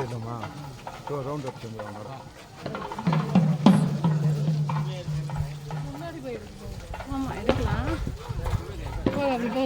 போயிடணுமா round up செஞ்சுருவாங்க ஆமாம் எடுக்கலாம். போய் அப்படி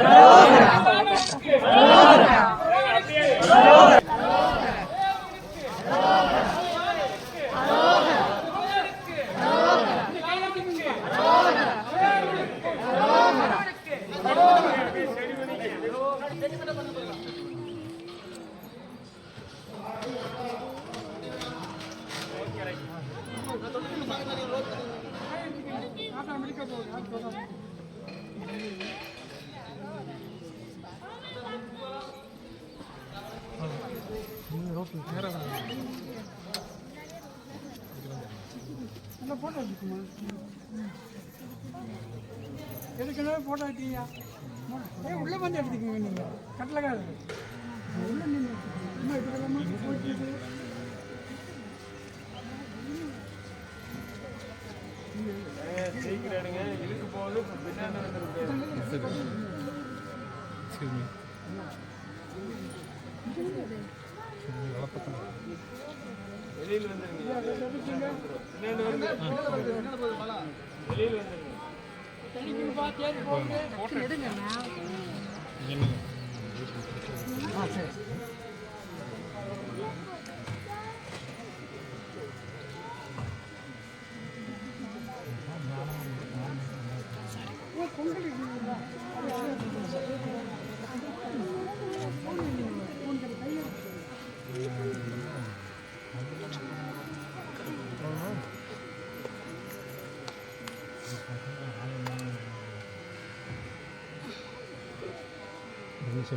அரோகரா ஃபோட்டோ எடுத்துக்குமா எதுக்குன்னா ஃபோட்டோ எடுத்தீங்க ஏ உள்ளே வந்து எடுத்துக்கோங்க நீங்கள் கட்டலக்காது உள்ளே நீங்கள் சும்மா எடுத்துக்கலாமா போயிட்டு சீக்கிரடுங்க இழுக்கு போது பின்னாடி வெளியில் வந்துருங்க. பின்னாடி வந்து வெளியில் வந்துருங்க. போட்டு எடுங்க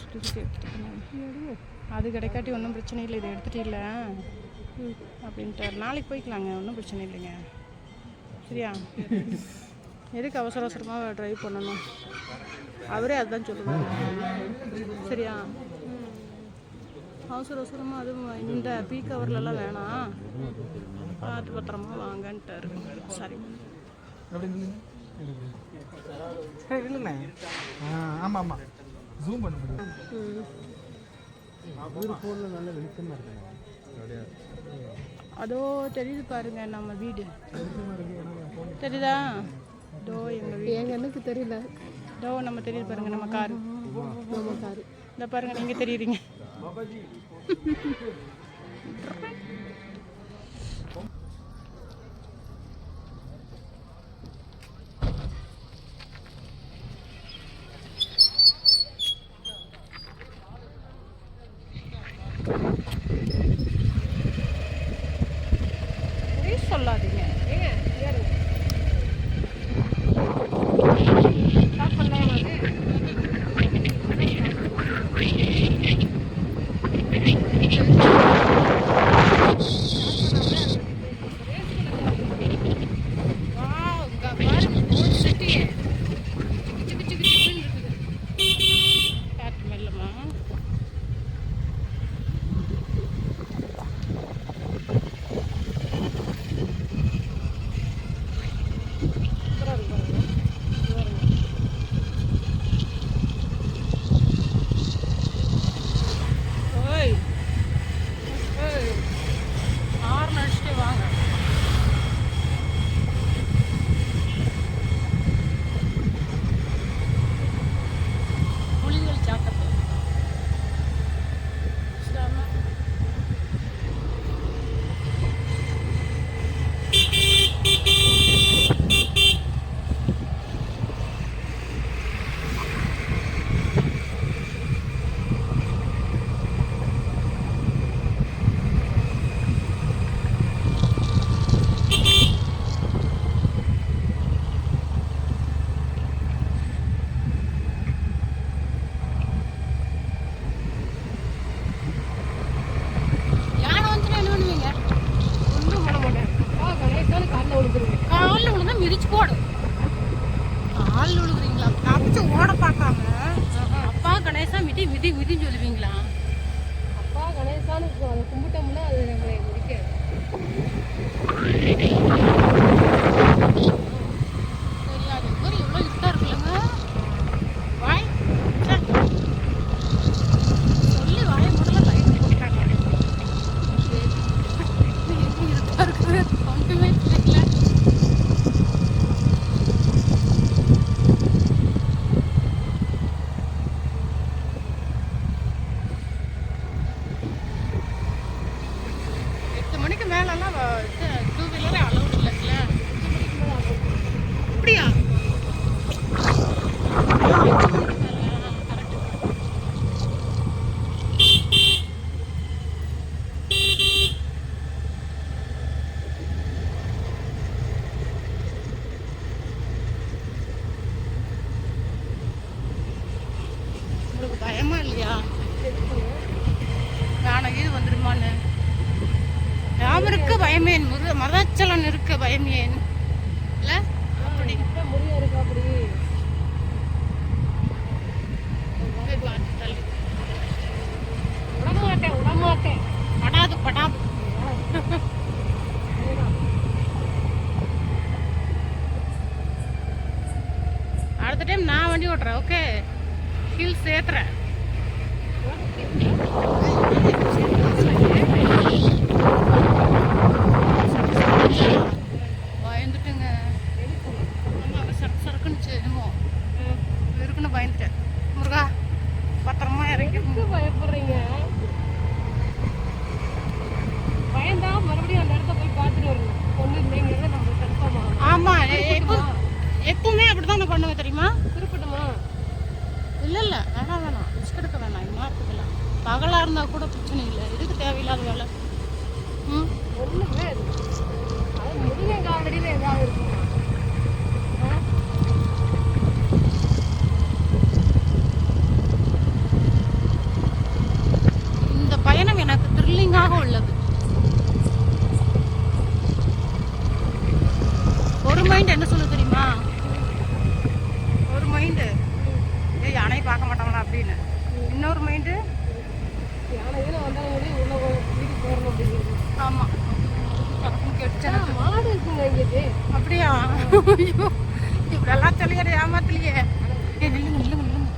சுற்றி சுற்றி அது கிடைக்காட்டி ஒன்றும் பிரச்சனை இல்லை இதை எடுத்துகிட்டு இல்லை. அப்படின்ட்டு நாளைக்கு போய்க்கலாங்க ஒன்றும் பிரச்சனை இல்லைங்க. சரியா? எதுக்கு அவசர அவசரமாக ட்ரைவ் பண்ணணும்? அவரே அதுதான் சொல்லுவாங்க சரியா? அவசர அவசரமாக அதுவும் இந்த பீக் ஹவர்லலாம் வேணாம். பார்த்து பத்திரமா வாங்கன்ட்டாரு. சரி. சரி ஆமாம் ஆமாம் ஜூம் பண்ண முடியும் அதோ தெரியுது பாருங்க நம்ம வீடு. தெரியுதா? தோ எங்க வீடு. எங்க எனக்கு தெரியல. தோ நம்ம தெரியுது பாருங்க நம்ம காரு நம்ம காரு இந்த பாருங்க நீங்க தெரியுறீங்க. யானை இது வந்துருமான்னு. யாம் இருக்க பயமேன்? முரு மதாச்சலன் இருக்க பயமேன். இல்ல? அப்படி. விடமாட்டேன் விடமாட்டேன் படாது படாது. அடுத்த டைம் நான் வண்டி ஓட்டுறேன் ஓகே ஹில்ஸ் ஏத்துறேன். பயந்துட்டுங்க. ஆமா, சரக்கு சரக்குன்னுச்சு என்னமோ? இருக்குன்னு பயந்துட்டேன். முருகா பத்திரமா இறங்கி பயப்படுறீங்க? பயந்தா மறுபடியும் அந்த இடத்த போய் பார்த்துட்டு வரணும். ஒண்ணு இல்லைங்கிறத நம்ம கன்ஃபார்ம் ஆகும் ஆமா எ- எப்போ எப்பவுமே அப்படிதான் நான் பண்ணுவேன் தெரியுமா? திருப்பட்டுமா இல்ல இல்ல வேணாம் வேணாம். ரிஸ்க் எடுக்க வேணாம். இன்னொருத்துக்கலாம் பகலா இருந்தா கூட பிரச்சனை இல்லை. எதுக்கு தேவையில்லாத வேலை? ம்? ஒண்ணுமே அது முருகன் காலடியில ஏதாவது இருக்குமா? இந்த பயணம் எனக்கு த்ரில்லிங்காக உள்ளது. ஒரு மைண்ட் என்ன சொல்ல தெரியுமா? ஒரு மைண்டு ஏய் யானையை பார்க்க மாட்டாங்களா அப்படின்னு. இன்னொரு மைண்டு கூட உள்ள வீட்டுக்கு போயிடணும் அப்படிங்கிறது. ஆமா. பக்கம் கெடுச்சு ஆனா, மாடு இருக்குங்க இங்கே அப்படியா? ஐயோ இப்படியெல்லாம் சொல்லி என்னை ஏமாத்தலையே ஏ நில்லுங்க நில்லுங்க நில்லுங்க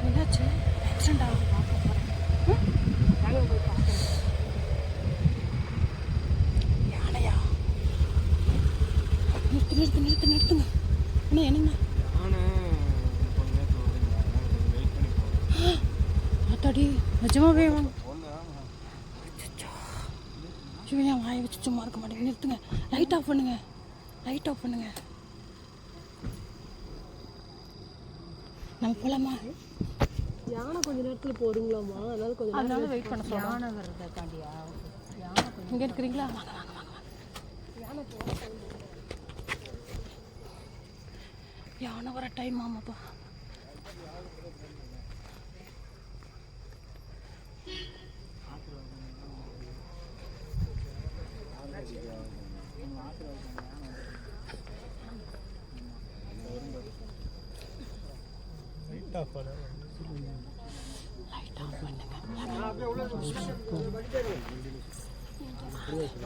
என்னாச்சு ஆக்சிடென்ட் ஆகுது பார்க்க போறேன் நாங்கள் போய் பார்க்கணும் யானையா நிறுத்து நிறுத்து நிறுத்து நிறுத்துங்க அண்ணா என்னங்க நானு ஆத்தாடி நிஜமாவே. ஐயோ, என் வாயை வச்சு சும்மா இருக்க மாட்டேங்க நிறுத்துங்க லைட் ஆஃப் பண்ணுங்க லைட் ஆஃப் பண்ணுங்க। நம்ம போலாமா? யானை கொஞ்ச நேரத்துல போதுங்களாமா அதனால கொஞ்சம் அதனால வெயிட் பண்ண சொல்றேன் யானை வர்றதுக்காண்டியா இங்கே இருக்கிறீங்களா? வாங்க வாங்க வாங்க. வாங்க யானை வர டைம் ஆமாப்பா.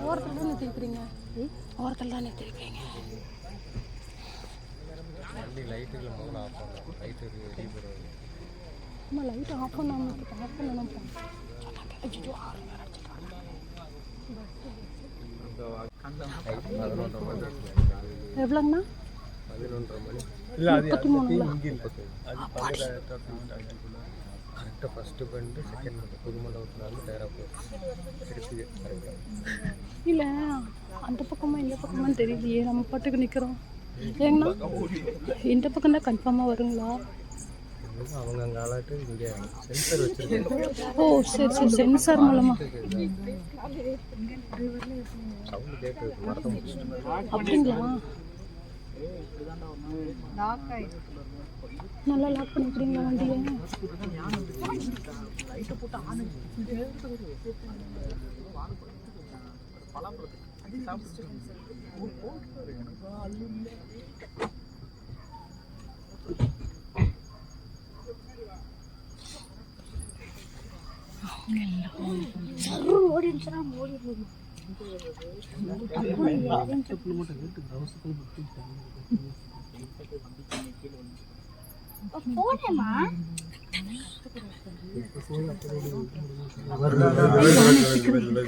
ஓரத்தில் தான் நிறுத்திருக்கிறீங்க ஓரத்தில் தான் நிறுத்திருக்கிறீங்க அம்மா லைட் ஆஃப் பண்ணாமல் இருக்கு ஆஃப் பண்ணணும் சொன்னாங்க ஐயோ ஆறு நேரம் எவ்வளோங்கண்ணா இல்லை அது முப்பத்தி மூணுங்களா இங்கே இல்லை அது கரெக்டாக ஃபஸ்ட்டு பண்ணிட்டு செகண்ட் மட்டும் புது மண்டபத்தில் வந்து டயராக போகுது திருப்பி கரெக்டாக இல்லை அந்த பக்கமா இந்த பக்கமான்னு தெரியலையே நம்ம பாட்டுக்கு நிற்கிறோம் ஏங்கண்ணா இந்த பக்கம் தான் கன்ஃபார்மாக வருங்களா அவங்க அங்கே ஆளாட்டு இங்கே சென்சர் வச்சுருக்கேன் ஓ சரி சரி சென்சார் மூலமா. சவுண்டு கேட்டு மரத்தை முடிச்சுட்டு அப்படிங்களா? நல்லா லாக் பண்ணிக்கிறீங்களா வண்டியை?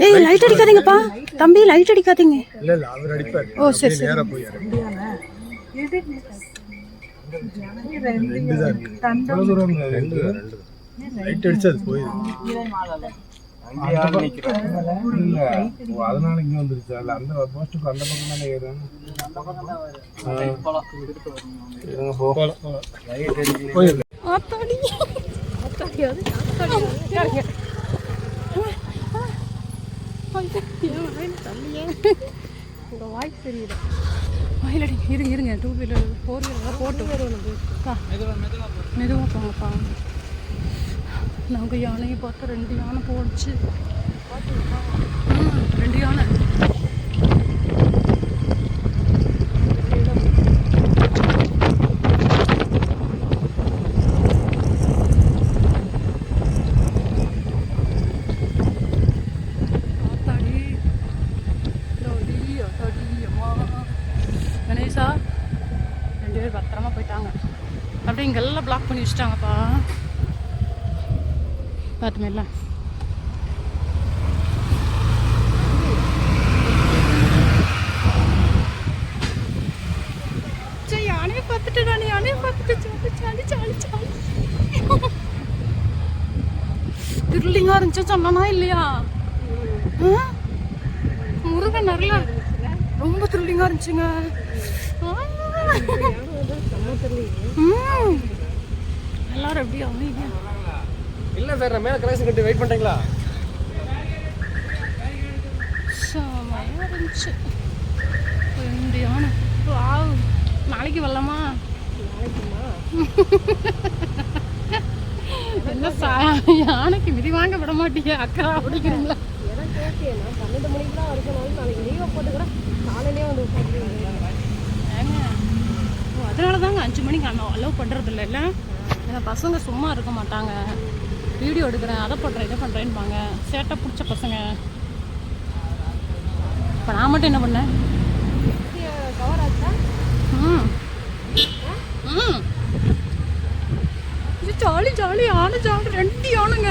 ஏய் லைட் அடிக்காதீங்கப்பா. தம்பி லைட் அடிக்காதீங்க. இல்லை இல்லை அவர் அடிப்பார். ஓ சரி சரி. போய் ரெண்டு தான் ரெண்டு ரெண்டு தான் லைட் அடிச்சு அது போயிடும் அதனால இங்க வந்துருச்சு. அதுல அந்த போஸ்ட்டுக்கு அந்த பக்கம் தானே போயிடல ஆத்தாடி. ஆத்தாடி அது ஆத்தாடி. உங்கள் வாய்ஸ் தெரியல இருங்க இருங்க. டூ வீலர் ஃபோர் வீலர் போட்டு. பா மெதுவாக போங்கப்பா. நாங்கள் யானையை பார்த்தா ரெண்டு யானை போச்சு ம், ரெண்டு யானை ஆத்தாடி அத்தாடி, அத்தாடி, அம்மா. கணேசா ரெண்டு பேர் பத்திரமா போயிட்டாங்க அப்படியே இங்கெல்லாம் பிளாக் பண்ணி வச்சுட்டாங்கப்பா பார்த்துமேல சரி யானையை பார்த்துட்டு நான் யானையை பார்த்துட்டு சாலி சாலி சாலி. திருளிங்கா இருந்துச்சு சொன்னானா இல்லையா? முருகன் நிறைய ரொம்ப த்ரில்லிங்காக இருந்துச்சுங்க. எல்லாரும் எப்படி அமைதியா? இல்லை சார் நான் மேலே கலெக்ஷன் கட்டி வெயிட் பண்ணுறீங்களா செமையா இருந்துச்சு. ரெண்டு யானை வாவ் நாளைக்கு வரலாமா? என்ன சா யானைக்கு மிதி வாங்க விட மாட்டீங்க அக்கா அப்படிங்கிறீங்களா? பன்னெண்டு மணிக்கெலாம் இருக்கனாலும் நாளைக்கு லீவை போட்டு கூட காலையிலேயே வந்து அதனால தாங்க அஞ்சு மணிக்கு அண்ணா அலோவ் பண்ணுறது இல்லைல்ல ஏன்னா பசங்க சும்மா இருக்க மாட்டாங்க. வீடியோ எடுக்கிறேன் அதை பண்ணுறேன் இதை பண்ணுறேன்பாங்க சேட்டை பிடிச்ச பசங்க. இப்போ நான் மட்டும் என்ன பண்ணேன்? கவர் ம். ம். இது ஜாலி ஜாலி யானை ஜாலி ரெண்டு யானுங்க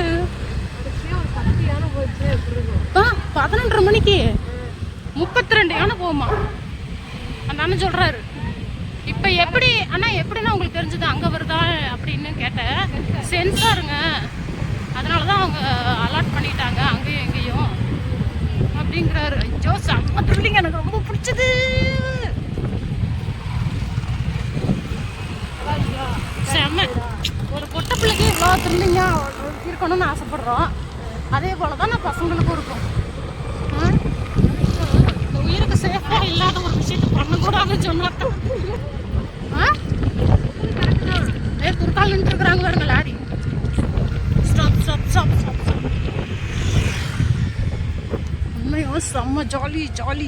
ஒரு யானை ஆ பதினொன்றரை மணிக்கு. முப்பத்தி ரெண்டு யானை போகுமா? அந்த அண்ணன் சொல்கிறாரு இப்போ எப்படி அண்ணா எப்படின்னா உங்களுக்கு தெரிஞ்சது? அங்கே வருதா அப்படின்னு கேட்டேன். சென்சாருங்க அதனால தான் அவங்க அலாட் பண்ணிட்டாங்க. அங்கேயும் எங்கேயும் அப்படிங்கிறாரு. ஐயோ செம்ம த்ரில்லிங் எனக்கு ரொம்ப பிடிச்சது. செம்ம. ஒரு பொட்ட பிள்ளைக்கு இவ்வளோ த்ரில்லிங்காக இருக்கணும்னு ஆசைப்பட்றோம். அதே போல் தான் நான் பசங்களுக்கும் இருக்கும். இந்த உயிருக்கு சேஃபாக இல்லாத ஒரு விஷயத்தை பண்ணக்கூடாதுன்னு சொன்னாக்க ஏ குறுக்கால் நின்றுருக்குறாங்க பாருங்க லாரி. செம்ம ஜாலி ஜாலி